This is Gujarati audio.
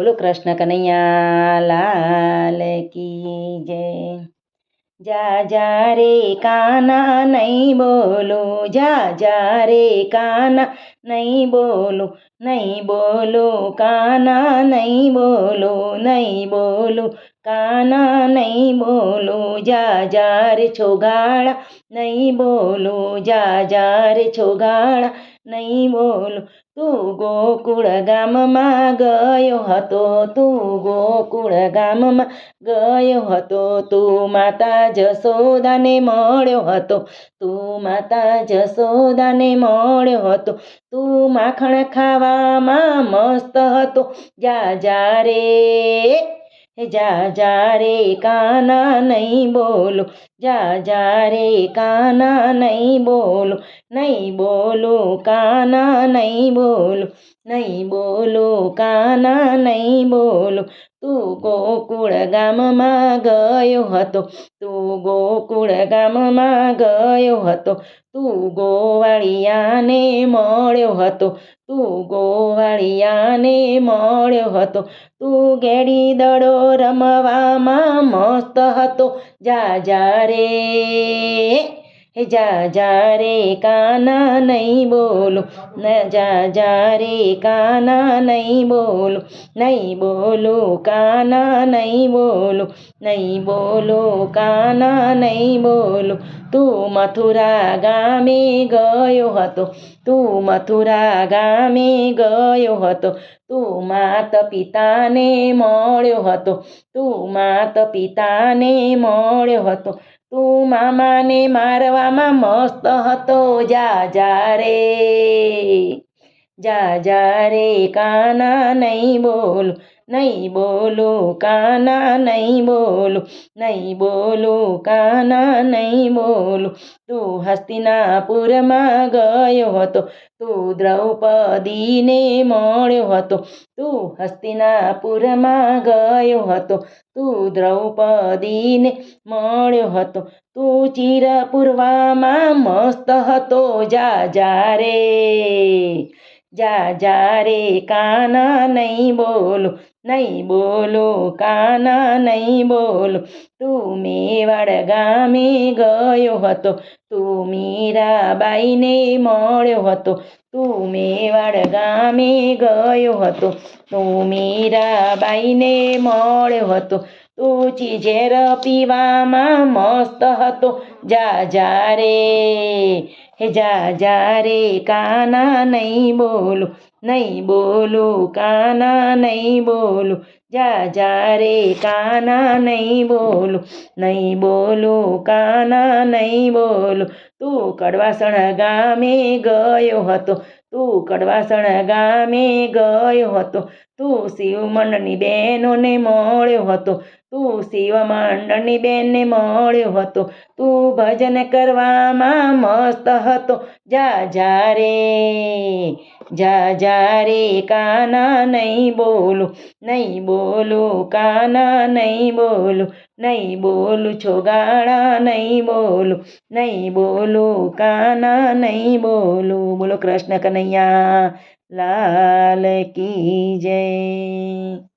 બોલો કૃષ્ણ કનૈયા લાલ કી જય. જા જા રે કાના નહીં બોલો. જા જા રે કાના નહીં બોલો. નહીં બોલો, કાના નહીં બોલો. નહીં બોલો, કાના નહીં બોલો. જા જા રે છોગાળા નહીં બોલો. જા જા રે છોગાળા નહીં બોલો. તું ગોકુળ ગામમાં ગયો હતો, તું ગોકુળ ગામમાં ગયો હતો, તું માતા જસોદાને મળ્યો હતો, તું માતા જસોદાને મળ્યો હતો, તું માખણ ખાવામાં મસ્ત હતો. જા જા રે. જા જા રે કાના નહીં બોલો. જા જા રે કાના નહીં બોલો. નહીં બોલો કાના નહીં બોલો. નહીં બોલો કાના નહીં બોલો. તું ગોકુળ ગામમાં ગયો હતો તું ગોકુળ ગામમાં ગયો હતો તું ગોવાળિયાને મળ્યો હતો તું ગોવાળિયાને મળ્યો હતો તું ગેડી દડો રમવામાં મસ્ત હતો, જા જા રે. હે જા જા રે કાના નહીં બોલો. ન જા જા રે કાના નહીં બોલો. નહીં બોલો કાના નહીં બોલો. નહીં બોલો કાના નહીં બોલો. તું મથુરા ગામે ગયો હતો. તું મથુરા ગામે ગયો હતો. તું માત પિતાને મળ્યો હતો. તું માત પિતાને મળ્યો હતો. તું મામાને મારવામાં મસ્ત હતો જા જા રે. જા જા રે કાના નહીં બોલો. નહીં બોલો, કાના નહીં બોલો નહીં બોલો, કાના નહીં બોલો. તું હસ્તિનાપુરમાં ગયો હતો, તું દ્રૌપદીને મળ્યો હતો. તું હસ્તિનાપુરમાં ગયો હતો, તું દ્રૌપદીને મળ્યો હતો. તું ચિરપૂર્વામાં મસ્ત હતો, જા જા રે. જા જા રે, કાના નહીં બોલો નહીં બોલો, કાના નહીં બોલો તું મેવાડ ગામે ગયો હતો તું મીરાબાઈને મળ્યો હતો તું મેવાડ ગામે ગયો હતો તું મીરાબાઈને મળ્યો હતો તું ચીઝેર પીવામાં મસ્ત હતો, જા જા રે. હે જા જા રે કાના નહીં બોલો નહીં બોલો, કાના નહીં બોલો. જા જા રે કાના નહીં બોલો નહીં બોલો, કાના નહીં બોલો. તું કડવાસણ ગામે ગયો હતો તું કડવાસણ ગામે ગયો હતો, તું શિવમંડળની બહેનોને મળ્યો હતો, તું શિવમંડળની બેનને મળ્યો હતો, તું ભજન કરવામાં મસ્ત હતો, જા જા રે. જા જા રે કાના નહીં બોલો નહીં બોલો, કાના નહીં બોલું નહીં બોલું છો ગાળા નહીં બોલો નહીં બોલો, કાના નહીં બોલું. બોલો કૃષ્ણ કનૈયા, લાલ કી જય.